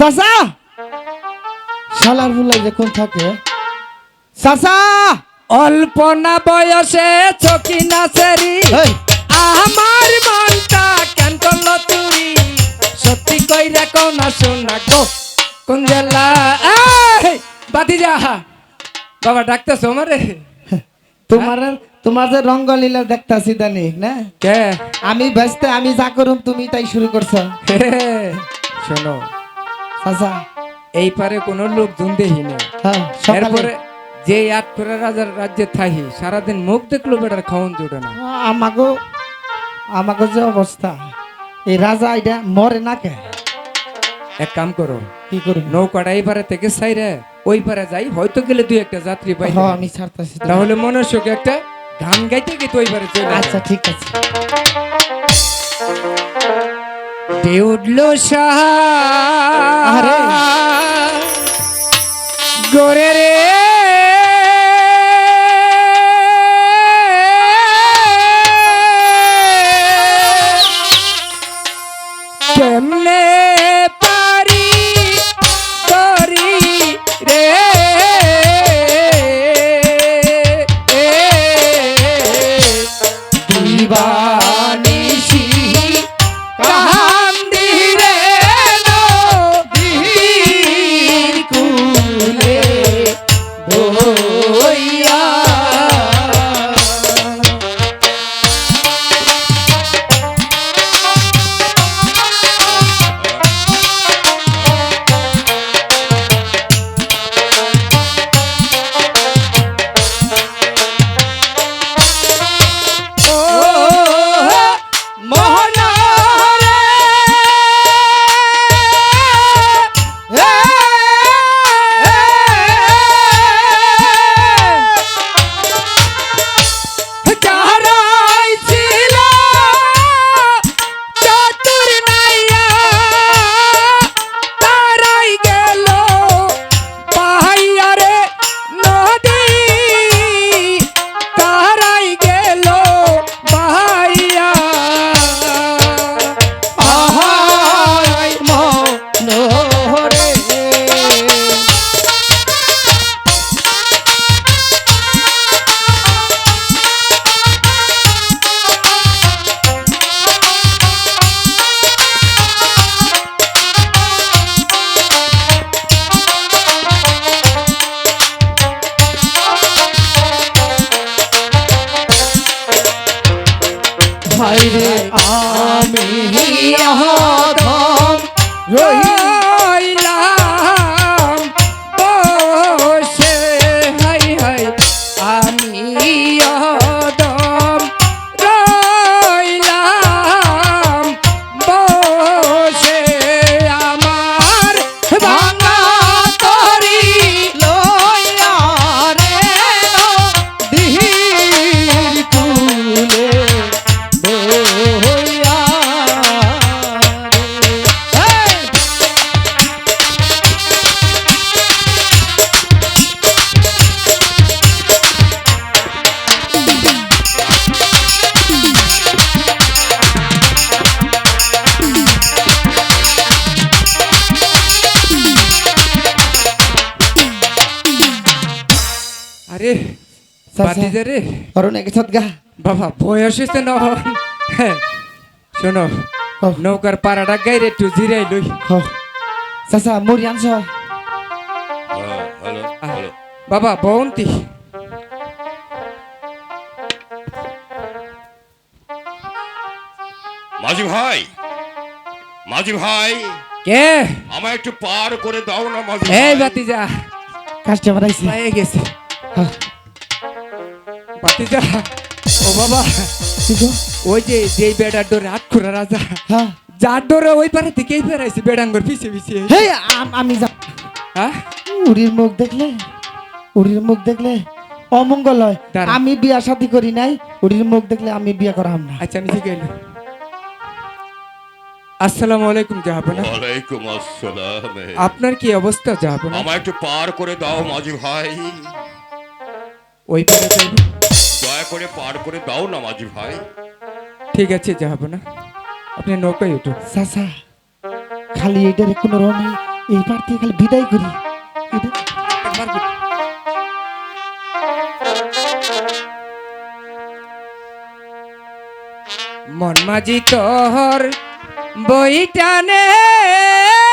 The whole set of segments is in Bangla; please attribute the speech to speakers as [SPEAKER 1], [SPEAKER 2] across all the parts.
[SPEAKER 1] চাচা! শালার ফুলাই যে কোন থাকে চাচা!
[SPEAKER 2] অল্প না বয়সে চকি নাচেরি।
[SPEAKER 1] এই
[SPEAKER 2] আমার মনটা কেন করল তুই সত্যি কইরা কও না শোনা গো কোন জেলা? বাতি যা। বাবা ডাকতেছ আমারে।
[SPEAKER 1] তোমার তোমার যে রঙ্গলীলা দেখতাছি দানি না?
[SPEAKER 2] কে?
[SPEAKER 1] আমি ব্যস্ত আমি যা করুম তুমি তাই শুরু করছ।
[SPEAKER 2] শোনো
[SPEAKER 1] চাচা
[SPEAKER 2] এই পারে কোনো লোক দেখি না
[SPEAKER 1] হ্যাঁ
[SPEAKER 2] এরপরে যে আট করে রাজার রাজ্যে থাকি সারাদিন মুখ দেখল বেটার খাওয়ান জুটে না।
[SPEAKER 1] আমাগো আমাগো যে অবস্থা এই রাজা এটা মরে না কে?
[SPEAKER 2] এক কাম করো
[SPEAKER 1] কি করব?
[SPEAKER 2] নৌকাটা এই পারে থেকে সাইরে ওই পারে যাই হয়তো গেলে দুই একটা যাত্রী পাই
[SPEAKER 1] হ্যাঁ আমি ছাড়তাছি।
[SPEAKER 2] তাহলে মনুষ্যকে একটা গান গাইতে গিয়ে তো ওই পারে
[SPEAKER 1] আচ্ছা ঠিক আছে।
[SPEAKER 2] দে উঠল
[SPEAKER 1] আরে।
[SPEAKER 2] গোরে রে আরে। বাতিজা রে
[SPEAKER 1] অরুণ এক গা
[SPEAKER 2] বাবা বয়স হয়েছে না হ্যাঁ শোনো নৌকার পাড়াটা গাইরে একটু জিরাই লই
[SPEAKER 1] চাচা মুড়ি আনছ
[SPEAKER 2] বাবা বন্তি
[SPEAKER 3] মাঝি ভাই মাঝি ভাই
[SPEAKER 2] কে
[SPEAKER 3] আমায় একটু পার করে দাও না মাঝি
[SPEAKER 2] এই। বাতিজা
[SPEAKER 1] কাস্টমার আইছে
[SPEAKER 2] গেছে বাতিজা ও বাবা ওই যে যেই বেড়ার ডোরে রাজা
[SPEAKER 1] হ্যাঁ।
[SPEAKER 2] যার ডোরে ওই পারে বেড়াইছে বেড়াঙ্গর পিছে পিছে।
[SPEAKER 1] হেই আমি যা
[SPEAKER 2] হ্যাঁ?
[SPEAKER 1] উড়ির মুখ দেখলে উড়ির মুখ দেখলে অমঙ্গল হয়। আমি বিয়া শাদি করি নাই উড়ির মুখ দেখলে আমি বিয়া করাম না।
[SPEAKER 2] আচ্ছা আমি শিখে এলাম আসসালামু আলাইকুম জাহাপনা।
[SPEAKER 3] ওয়ালাইকুম আসসালাম।
[SPEAKER 2] আপনার কি অবস্থা জাহাপনা?
[SPEAKER 3] আমায় একটু পার করে দাও মাঝি ভাই।
[SPEAKER 2] ওই পারে যাইব?
[SPEAKER 3] দয়া করে পার করে দাও না মাঝি ভাই।
[SPEAKER 2] ঠিক আছে জাহাপনা আপনি নৌকায় উঠুন।
[SPEAKER 1] চাচা খালি এটারে কোনো রকমে এইবার থেকে খালি বিদায় করি। এটা-।
[SPEAKER 2] মন মাঝি তোর বইটানে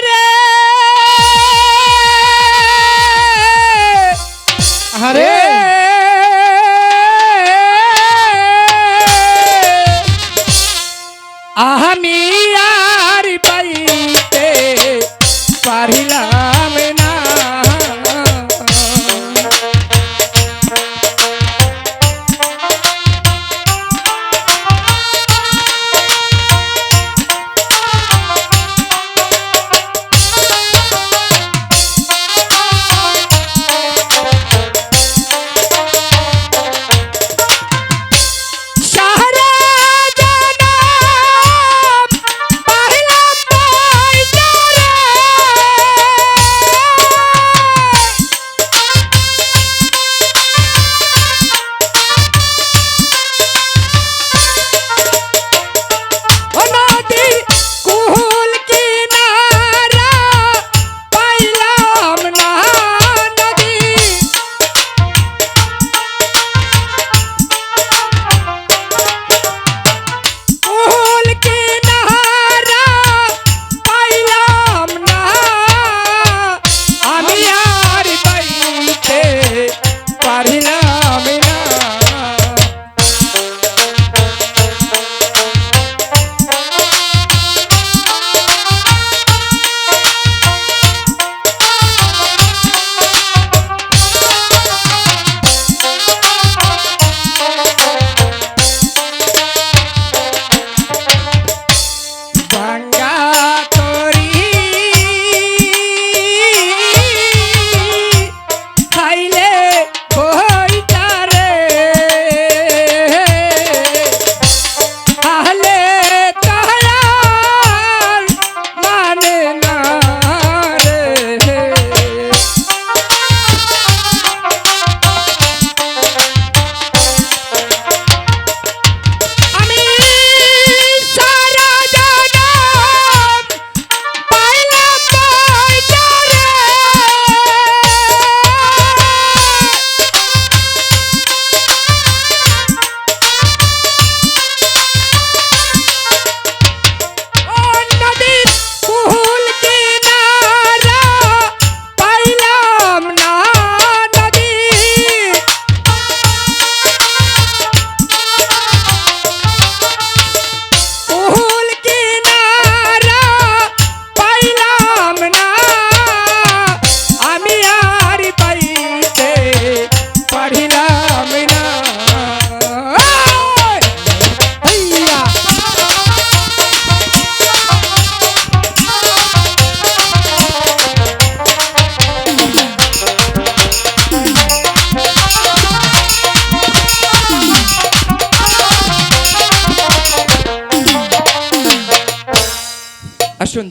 [SPEAKER 2] রে।
[SPEAKER 1] আরে!
[SPEAKER 2] আমি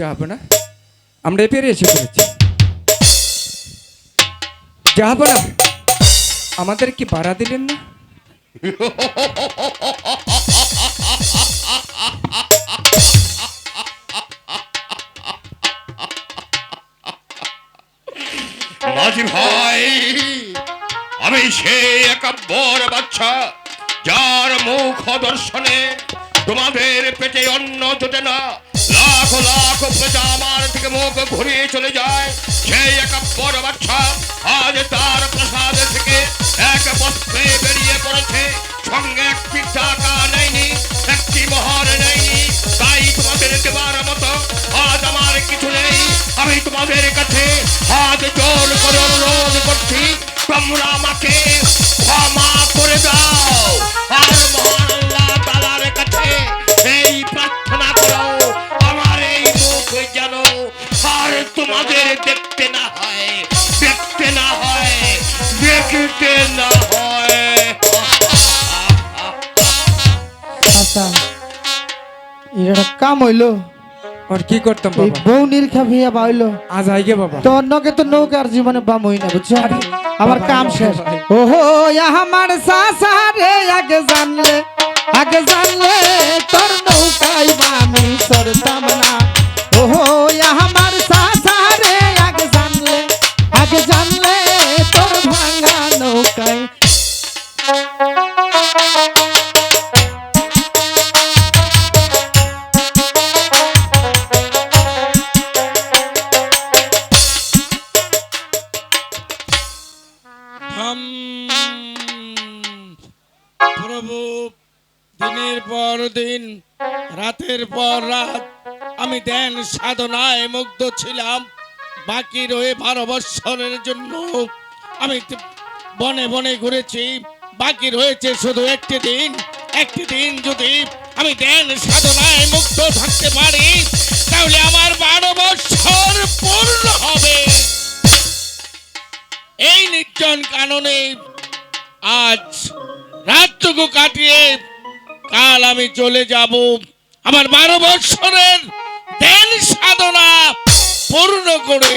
[SPEAKER 2] যাহাবনা আমরা এ পেরে এসে পড়েছি। যাহাবনা আমাদের কি ভাড়া দিলেন না?
[SPEAKER 3] ভাই, আমি সেই একাব্বর বাচ্চা যার মুখ দর্শনে তোমাদের পেটে অন্ন জোটে না। লাখ প্রজা আমার থেকে মুখ ঘুরিয়ে চলে যায়। সেই একাব্বর বাচ্চা আজ তার প্রসাদ থেকে এক বস্ত্রে বেরিয়ে পড়েছে। সঙ্গে একটি টাকা নেয়নি, একটি মহার নেয়নি। তাই তোমাদের দেবার মতো আজ আমার কিছু নেই। আমি তোমাদের কাছে হাত জোর করে অনুরোধ করছি, তোমরা আমাকে দেখতে না হয়।
[SPEAKER 1] আচ্ছা এটা কাম হইল।
[SPEAKER 2] আর কি করতাম
[SPEAKER 1] এই
[SPEAKER 2] বাবা?
[SPEAKER 1] বউ নিরখা ভিয়া বাউলো
[SPEAKER 2] আজ আইগে বাবা।
[SPEAKER 1] তো অন্যকে তো নৌকার জীবনে বাম হই না বুঝছ? আমার কাম শেষ। ওহো আমার সাসারে আগে জানলে আগে জানলে তোর নৌকাই বামি সরতাম না ওহো আমার
[SPEAKER 4] পর রাত আমি ধ্যান সাধনায় মুগ্ধ ছিলাম। বাকি রয়ে বারো বৎসরের জন্য আমি বনে বনে ঘুরেছি। বাকি রয়েছে শুধু একটি দিন। একটি দিন যদি আমি ধ্যান সাধনায় মুগ্ধ থাকতে পারি, তাহলে আমার বারো বৎসর পূর্ণ হবে। এই নির্জন কাননে আজ রাতটুকু কাটিয়ে কাল আমি চলে যাব। আমার বারো বৎসরের ধ্যান সাধনা পূর্ণ করে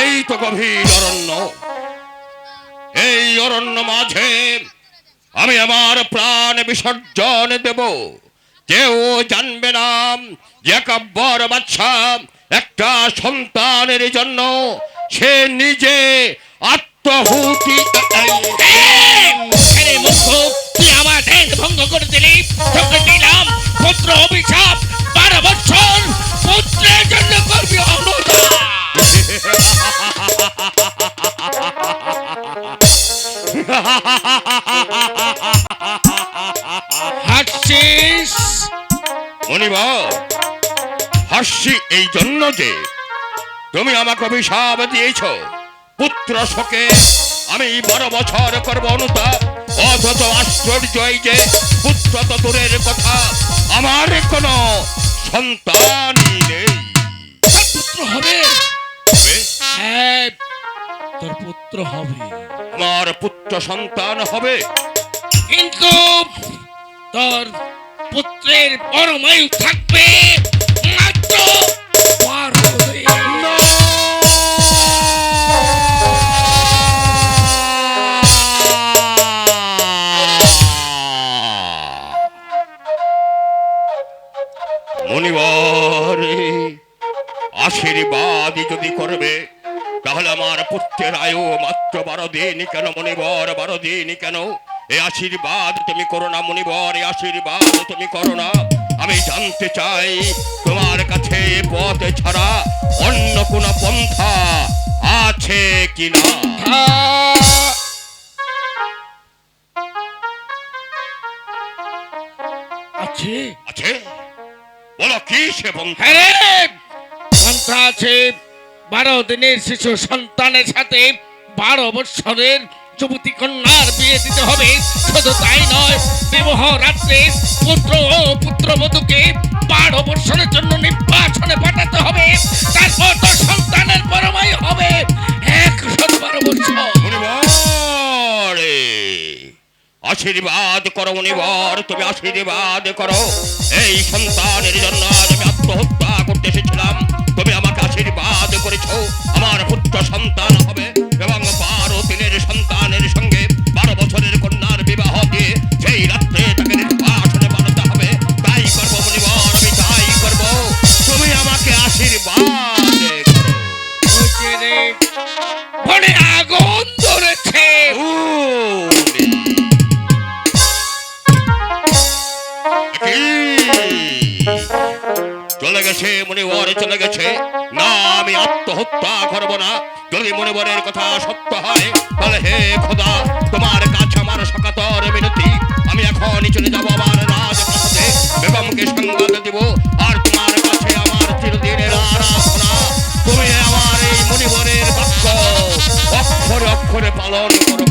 [SPEAKER 3] এই তো গভীর অরণ্য, এই অরণ্য মাঝে আমি আমার প্রাণ বিসর্জন দেব। কেউ জানবে না যে বড় বাচ্চা একটা সন্তানের জন্য সে নিজে আত্মহুতি
[SPEAKER 4] তুই আমার ধ্যান ভঙ্গ করে দিলি। তোকে দিলাম পুত্র অভিশাপ। বারো বছর পুত্রের জন্য করবি অনুদান হাসছিস
[SPEAKER 3] মনিব হাসি এই জন্য যে তুমি আমাকে অভিশাপ দিয়েছ। পুত্র শোকে আমি বারো বছর করব অনুতাপ। অথচ আশ্চর্য এই যে পুত্র তো দূরের কথা। আমার কোনো সন্তানই নেই।
[SPEAKER 4] পুত্র হবে? হ্যাঁ তোর পুত্র হবে।
[SPEAKER 3] আমার পুত্র সন্তান হবে।
[SPEAKER 4] কিন্তু তোর পুত্রের পরমায়ু থাকবে মাত্র
[SPEAKER 3] পুত্রের আয়ু মাত্র বারো দিন কেন মনিবর বারো দিন কেন? এই আশীর্বাদ তুমি করো না মনিবর এই আশীর্বাদ তুমি করো না। আমি জানতে চাই তোমার কাছে এ পথ ছাড়া অন্য কোন পন্থা আছে কিনা!
[SPEAKER 4] আছে।
[SPEAKER 3] আছে? বলো কি সে পন্থা?
[SPEAKER 4] হ্যাঁ পন্থা আছে। বারো দিনের শিশু সন্তানের সাথে বারো বৎসরের যুবতী কন্যার বিয়ে দিতে হবে। শুধু তাই নয়, বিবাহ রাত্রে পুত্র ও পুত্র পুত্রবধূকে বারো বৎসরের জন্য নির্বাচনে পাঠাতে হবে। তারপর তো সন্তানের পরমাই হবে। একশো বারো বৎসর।
[SPEAKER 3] আশীর্বাদ করো মুনিবর তুমি আশীর্বাদ করো। এই সন্তানের জন্য আমি আত্মহত্যা করতে এসেছিলাম। করেছ আমার পুত্র সন্তান হবে। আমি আত্মহত্যা করব না। যদি মনিবরের কথা সত্য হয়, তাহলে হে খোদা, তোমার কাছে আমার সকাতর মিনতি আমি এখনই চলে যাব আমার রাজপথে, বেগমকে সংবাদ দিব, আর তোমার কাছে আমার চিরদিনের আরাধনা। তুমি আমার এই মনিবরের বাক্য অক্ষরে অক্ষরে পালন করো।